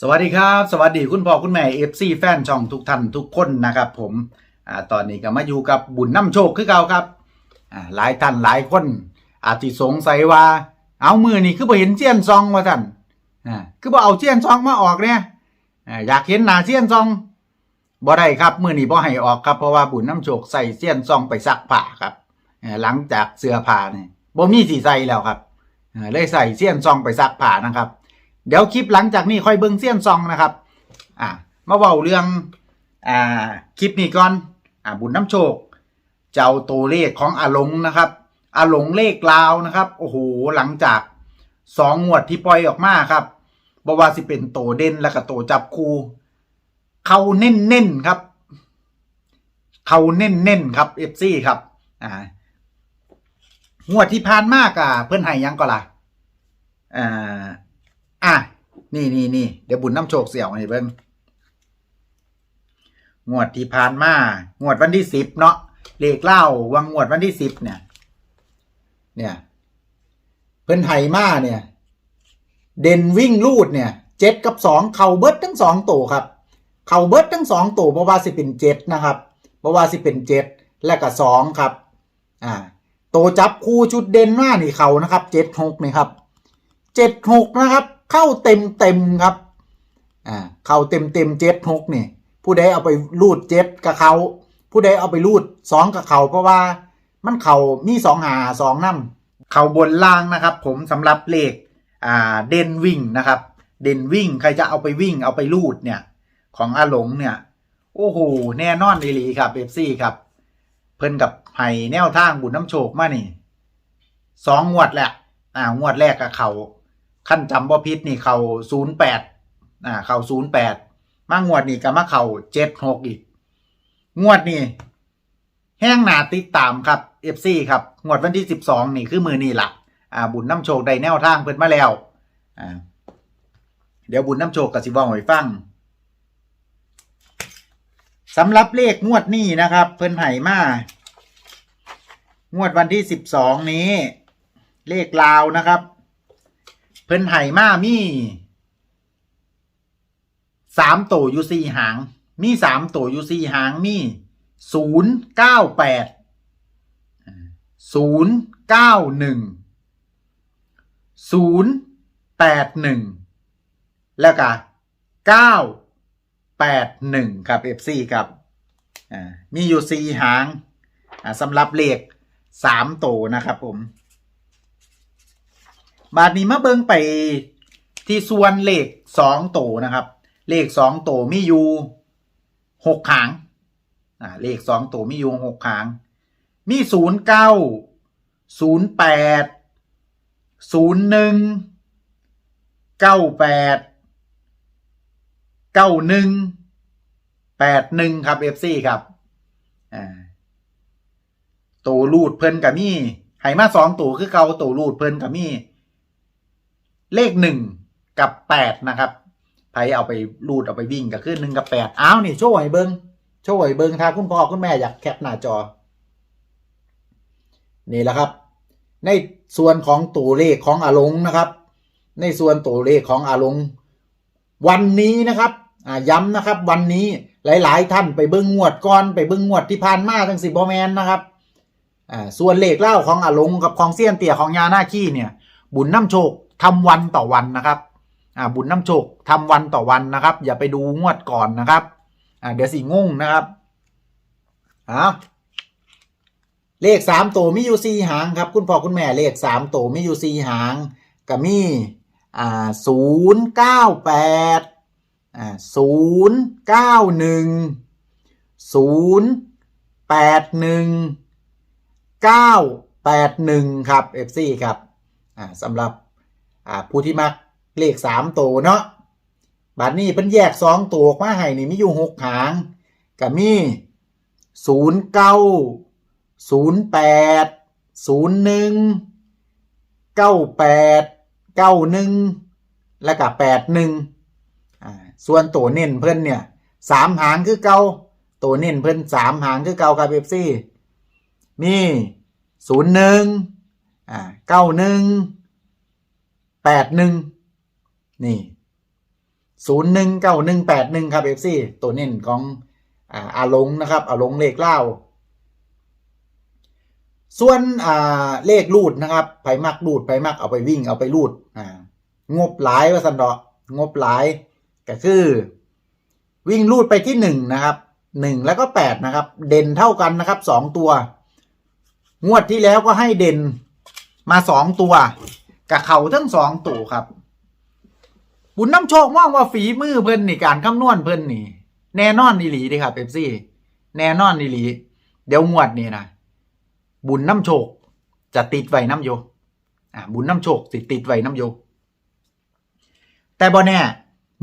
สวัสดีครับ สวัสดีคุณพ่อคุณแม่เอฟซีแฟนช่องทุกท่านทุกคนนะครับผมอ่าตอนนี้ก็มาอยู่กับบุญน้ำโชคคือเก่าครับอ่าหลายท่านหลายคน อาจจะสงสัยว่า เอามือนี่คือบ่เห็นเจียนซองว่าท่านอ่าคือบ่เอาเจียนซองมาออกเนี่ยอ่าอยากเห็นหน้าเจียนซองบ่ได้ครับมือนี่บ่ให้ออกครับเพราะว่าบุญน้ำโชคใส่เจียนซองไปซักผ้าครับอ่าหลังจากเสื้อผ้านี่บ่มีสีใส่แล้วครับอ่าเลยใส่เจียนซองไปซักผ้านะครับ เดี๋ยวคลิปหลังจากนี้ค่อยเบิ้งเสี้ยนซองนะครับ อ่ามาเว้าเรื่องอ่าคลิปนี้ก่อนอ่าบุญน้ำโชค เจ้าตัวเลขของอาหลงนะครับอาหลงเลขลาวนะครับโอ้โหหลังจากสองงวดที่ปล่อยออกมาครับบว่าสิเป็นโตเด่นและก็โตจับคูเขาเน้นเน้นครับ เขาเน้นเน้นครับเอฟซีครับอ่างวดที่ผ่านมากอะเพื่อนให้ยังก็ล่ะอ่า อะ นี่นี่นี่เดี๋ยวบุญน้ำโชคเสี่ยวให้เบิ่งงวดที่ผ่านมางวดวันที่สิบเนาะเลขเล่าวังงวดวันที่สิบเนี่ย เนี่ย เพิ่นไห้มาเนี่ย เด่นวิ่งลูดเนี่ยเจ็ดกับสองเข่าเบิดทั้งสองตัวครับ เข่าเบิดทั้งสองตัวเพราะว่าสิเป็นเจ็ดนะครับเพราะว่าสิเป็นเจ็ดและก็สองครับ อ่าตัวจับคู่ชุดเด่นมานี่เขานะครับเจ็ดหกนี่ครับเจ็ดหกนะครับ เข้าเต็มเต็มครับอ่าเข้าเต็มเต็มเจ็ดหกนี่ ผู้ใดเอาไปรูดเจ็ดกับเขา ผู้ใดเอาไปรูดสองกับเขาเพราะว่ามันเขามีสองหาสองน้ำเขาบนล่างนะครับ ผมสำหรับเลขอ่าเด่นวิ่งนะครับ เด่นวิ่งใครจะเอาไปวิ่งเอาไปรูดเนี่ย ของอาหลงเนี่ย โอ้โหแน่นอนดีหลีครับเอฟซีครับ เพิ่นกับไห้แนวทางบุญน้ำโชคมานี่สองงวดแหละอ่างวดแรกกับเขา ขั้นจำบ่พิษนี่เข่าศูนย์แปดอ่าเข่าศูนย์แปดมางวดนี่ก็มาเข่าเจ็ดหกอีก งวดนี่แห้งหนาติดตามครับเอฟซีครับ งวดวันที่สิบสองนี่คือมือนี่ละอ่า บุญน้ำโชคได้แนวทางเพิ่นมาแล้วอ่าเดี๋ยวบุญน้ำโชคกับสิบอกให้ฟังสำหรับเลขงวดนี้นะครับ เพิ่นไห่มางวดวันที่สิบสองนี้ เลขลาวนะครับ เพิ่นไห่มามีสามตัวอยู่สี่หาง มีสามตัวอยู่สี่หางมีศูนย์เก้าแปดศูนย์เก้าหนึ่งศูนย์แปดหนึ่งแล้วก็เก้าแปดหนึ่งครับเอฟซีครับอ่ามีอยู่สี่หางอ่าสำหรับเลขสามตัวนะครับผม บาทนี้มาเบิ่งไปที่ส่วนเลขสองโตวนะครับ เลขสองโตวมีอยู่หกหางอ่าเลขสองโตวมีอยู่หกหาง มีศูนย์เก้าศูนย์แปดศูนย์หนึ่งเก้าแปดเก้าหนึ่งแปดหนึ่งครับเอฟซีครับอ่าตัวรูดเพิ่นกับมีไหมาสองตัวคือเก่าตัวรูดเพิ่นกับมี่ เลขหนึ่งกับแปดนะครับไผเอาไปรูดเอาไปวิ่งก็คือหนึ่งกับแปดอ้าวนี่โชว์ให้เบิ้งโชว์ให้เบิ้งถ้าคุณพ่อคุณแม่อยากแคปหน้าจอ นี่แหละครับ ในส่วนของตัวเลขของอาลงนะครับ ในส่วนตัวเลขของอาลง วันนี้นะครับย้ำนะครับวันนี้หลาย ๆ ท่านไปเบิ้งงวดก่อนไปเบิ้งงวดที่ผ่านมาทั้งสิบบอแมนนะครับส่วนเลขเล่าของอาลงกับของเซียนเตี่ยของยาหน้าขี้เนี่ย บุญน้ำโชค ทำวันต่อวันนะครับบุญน้ำโชคทำวันต่อวันนะครับ อย่าไปดูงวดก่อนนะครับเดี๋ยวสิงงนะครับอ่าเลขสามตัวมีอยู่สี่หางครับ คุณพ่อคุณแม่เลขสามตัวมีอยู่สี่หางก็มีอ่าศูนย์เก้าแปดอ่าศูนย์เก้าหนึ่งศูนย์แปดหนึ่งเก้าแปดหนึ่งครับ FC ครับอ่าสำหรับ อ่าผู้ที่มักเลขสามตัวเนาะบัดนี้เพิ่นแยกสองตัวออกมาให้นี่มีอยู่หกหางก็มีศูนย์เก้าศูนย์แปดศูนย์หนึ่งเก้าแปดเก้าหนึ่งแล้วก็แปดหนึ่งส่วนตัวเน้นเพิ่นเนี่ยสามหางคือเก่าตัวเน้นเพิ่นสามหางคือเก่าครับเอฟซี่มีศูนย์หนึ่งอ่าเก้าหนึ่ง แปดหนึ่งนี่ศูนย์หนึ่งเก้าหนึ่งแปดหนึ่งครับเอฟซีตัวเน้นของอ่าอาลงนะครับอาลงเลขเล่า ส่วนอ่าเลขรูดนะครับไผมักรูดไผมักเอาไปวิ่งเอาไปรูดอ่างบหลายว่าสันเดาะงบหลายก็คือ วิ่งรูดไปที่หนึ่งนะครับหนึ่งแล้วก็แปดนะครับ เด่นเท่ากันนะครับสองตัว งวดที่แล้วก็ให้เด่นมาสองตัว กับเขาทั้งสองตัวครับ บุญน้ำโชคมองว่าฝีมือเพิ่นนี่การคำนวณเพิ่นนี่ แน่นอนอีหลีดิครับเอฟซีแน่นอนอีหลี เดี๋ยวงวดนี่นะบุญน้ำโชคจะติดไว้น้ำโยอ่าบุญน้ำโชคสิติดไว้น้ำโย แต่บ่แน่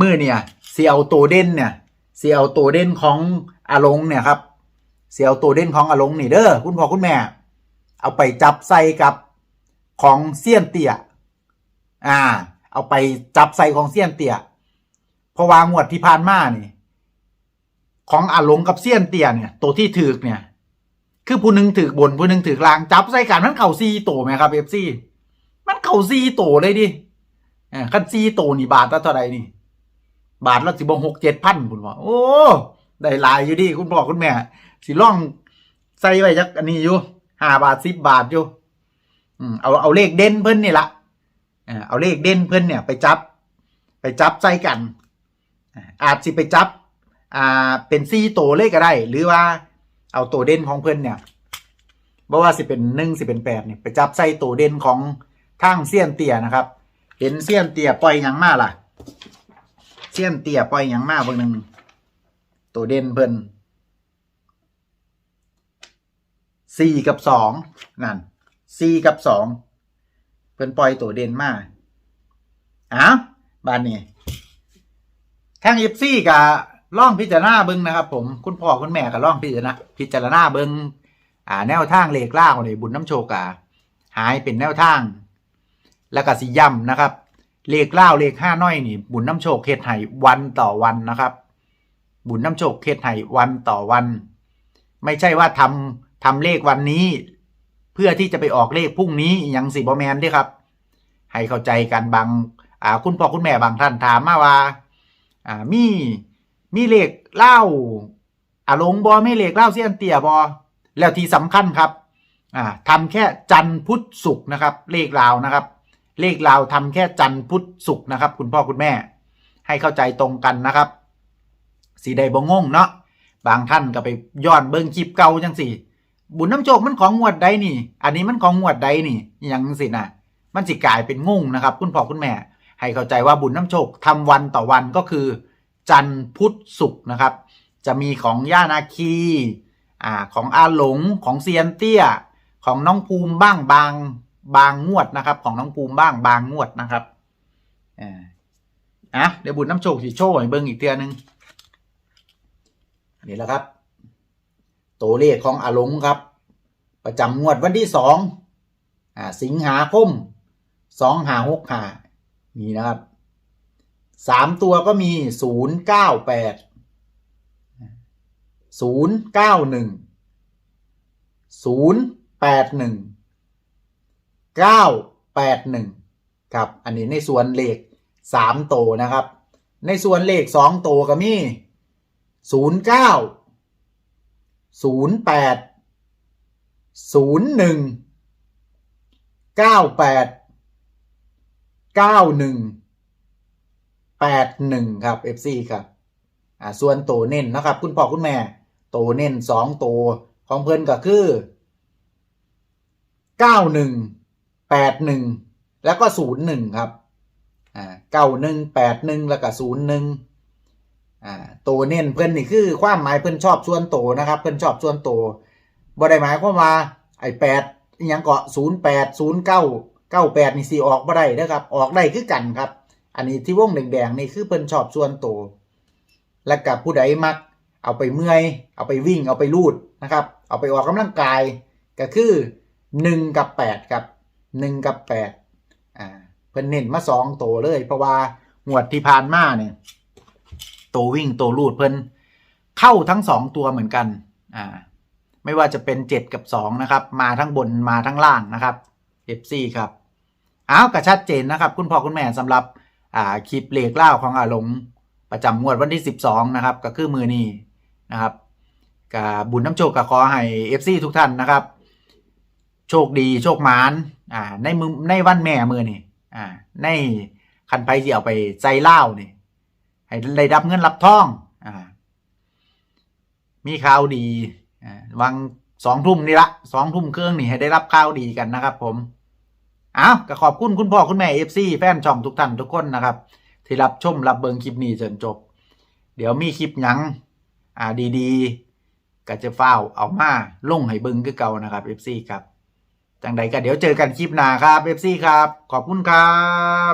มือเนี่ยเสียเอาตัวเด่นเนี่ยเสียเอาตัวเด่นของอาลงเนี่ยครับเสียเอาตัวเด่นของอาลงนี่เด้อคุณพ่อคุณแม่ เอาไปจับใส่กับของเซียนเตี่ย อ่า เอาไปจับใส่ของเซียนเตี่ยเพราะว่างวดที่ผ่านมานี่ ของอาหลงกับเซียนเตี่ยเนี่ย ตัวที่ถือเนี่ย คือผู้หนึงถือบนผู้หนึงถือกลางจับใส่กันมันเข่าซีโตไหมครับเอฟซีมันเข่าซีโตเลยดิอ่าคันซีโตนี่บาทละเท่าไหร่นี่ บาทละสิบหกเจ็ดพันคุณพ่อโอ้ได้ลายอยู่ดิคุณพ่อคุณแม่สิล่องใส่ไว้จักอันนี้อยู่ห้าบาทสิบบาทอยู่ อืมเอาเอาเลขเด่นเพิ่นนี่ละ เอาเลขเด่นเพิ่อนเนี่ยไปจับ ไปจับใส่กัน อาจสิไปจับอ่าเป็นซี่โตเลขก็ได้ หรือว่าเอาตัวเด่นของเพิ่อนเนี่ยบ่ว่าสิเป็นหนึ่งสิเป็นแปดเนี่ยไปจับใส่ตัวเด่นของทางเซียนเตี่ยนะครับ เห็นเซียนเตี่ยปล่อยหยังมาล่ะเซียนเตี่ยปล่อยหยังมาเบิ่งหนึ่งตัวเด่นเพิ่นสี่กับสองนั่นสี่กับสอง เพิ่นปล่อยตัวเด่นมาอ้าวบ้านนี้ทางเอฟซีกับล่องพิจารณาเบิ้งนะครับ ผมคุณพ่อคุณแม่กับล่องพิจารณาพิจารณาเบิ้งอ่า แนวทางเลขล่าของในบุญน้ำโชกาหายเป็นแนวทาง แล้วก็สิย่ำนะครับ เลขเล่าเลขห้าน้อยนี่ บุญน้ำโชคเฮ็ดให้วันต่อวันนะครับ บุญน้ำโชคเฮ็ดให้วันต่อวัน ไม่ใช่ว่าทำทำเลขวันนี้ เพื่อที่จะไปออกเลขพรุ่งนี้อหยังสิบอแมนด้วยครับ ให้เข้าใจกันบางอ่าคุณพ่อคุณแม่บางท่านถามมาว่าอ่ามีมีเลขเล่าอาลงบอไม่เลขเล่าเสี้ยนเตี่ยบอแล้วที่สำคัญครับอ่าทำแค่จันพุธศุกร์นะครับ เลขลาวนะครับ เลขลาวทำแค่จันพุธศุกร์นะครับ คุณพ่อคุณแม่ ให้เข้าใจตรงกันนะครับสีใดบ่งงเนาะบางท่านก็ไปย้อนเบิ่งคลิปเก่าจังสิ บุญน้ำโชคมันของงวดใดนี่ อันนี้มันของงวดใดนี่ยังสินะมันสิกลายเป็นงงนะครับ คุณพ่อคุณแม่ ให้เข้าใจว่าบุญน้ำโชคทำวันต่อวันก็คือ จันทร์พุธศุกร์นะครับ จะมีของย่านาคีอ่าของอาหลงของเซียนเตี้ย ของน้องภูมิบ้างบางบางงวดนะครับ ของน้องภูมิบ้างบางงวดนะครับอ่าอะเดี๋ยวบุญน้ำโชคสิโชว์ให้เบิ่งอีกเทือนึงนี่แหละครับ ตัวเลขของอาหลงครับ ประจำงวดวันที่สองอ่าสิงหาคมสองหาหกหานี่นะครับสามตัวก็มีศูนย์เก้าแปดศูนย์เก้าหนึ่งศูนย์แปดหนึ่งเก้าแปดหนึ่งครับ อันนี้ในส่วนเลขสามโตวนะครับ ในส่วนเลขสองโตวก็มีศูนย์เก้า ศูนย์แปดศูนย์หนึ่งเก้าแปดเก้าหนึ่งแปดหนึ่งครับ FC ครับอ่าส่วนโตเน้นนะครับ คุณพ่อคุณแม่ โตเน้นสองโตของเพิ่นก็คือเก้าหนึ่งแปดหนึ่งแล้วก็ศูนย์หนึ่งครับอ่าเก้าหนึ่งแปดหนึ่งแล้วก็ศูนย์หนึ่ง อ่าโตเน้นเพิ่นนี่คือความหมายเพิ่นชอบส่วนโตนะครับ เพิ่นชอบส่วนโตบ่ได้หมายความว่าไอ้แปดยังเกาะศูนย์แปดศูนย์เก้าเก้าแปดนี่สีออกบ่ได้นะครับ ออกได้คือกันครับ อันนี้ที่วงแดงๆนี่คือเพิ่นชอบส่วนโต และกับผู้ใดมัก เอาไปเมื่อย เอาไปวิ่งเอาไปลูดนะครับ เอาไปออกกำลังกายก็คือหนึ่งกับแปดครับหนึ่งกับแปดอ่าเพิ่นเน้นมาสองโตเลย เพราะว่าหวดที่ผ่านมาเนี่ย ตัววิ่งตัวลูดเพิ่นเข้าทั้งสองตัวเหมือนกันอ่าไม่ว่าจะเป็นเจ็ดกับสองนะครับ มาทั้งบนมาทั้งล่างนะครับ FC ครับอ้าวก็ชัดเจนนะครับ คุณพ่อคุณแม่สำหรับอ่าคลิปเลขเล่าของอาหลงประจำงวดวันที่ 12 นะครับ ก็คือมือนี้นะครับกับบุญน้ำโชคก็ขอให้ FC ทุกท่านนะครับ โชคดีโชคหมานอ่าในมือในวันแม่มือนี่อ่าในคันไปที่เอาไปใจเล่านี่ ให้ได้รับเงินรับทองอ่ามีข่าวดีวังสองทุ่มนี่ละสองทุ่มเครื่องนี่ให้ได้รับข่าวดีกันนะครับ ผมอ้าวก็ขอบคุณคุณพ่อคุณแม่เอฟซีแฟนช่องทุกท่านทุกคนนะครับ ที่รับชมรับเบิงคลิปนี้จนจบ เดี๋ยวมีคลิปยังอ่าดีๆ ก็จะเฝ้าเอามาลงให้เบิงคือเก่านะครับเอฟซีครับจังใดก็เดี๋ยวเจอกันคลิปหน้าครับเอฟซีครับ ขอบคุณครับ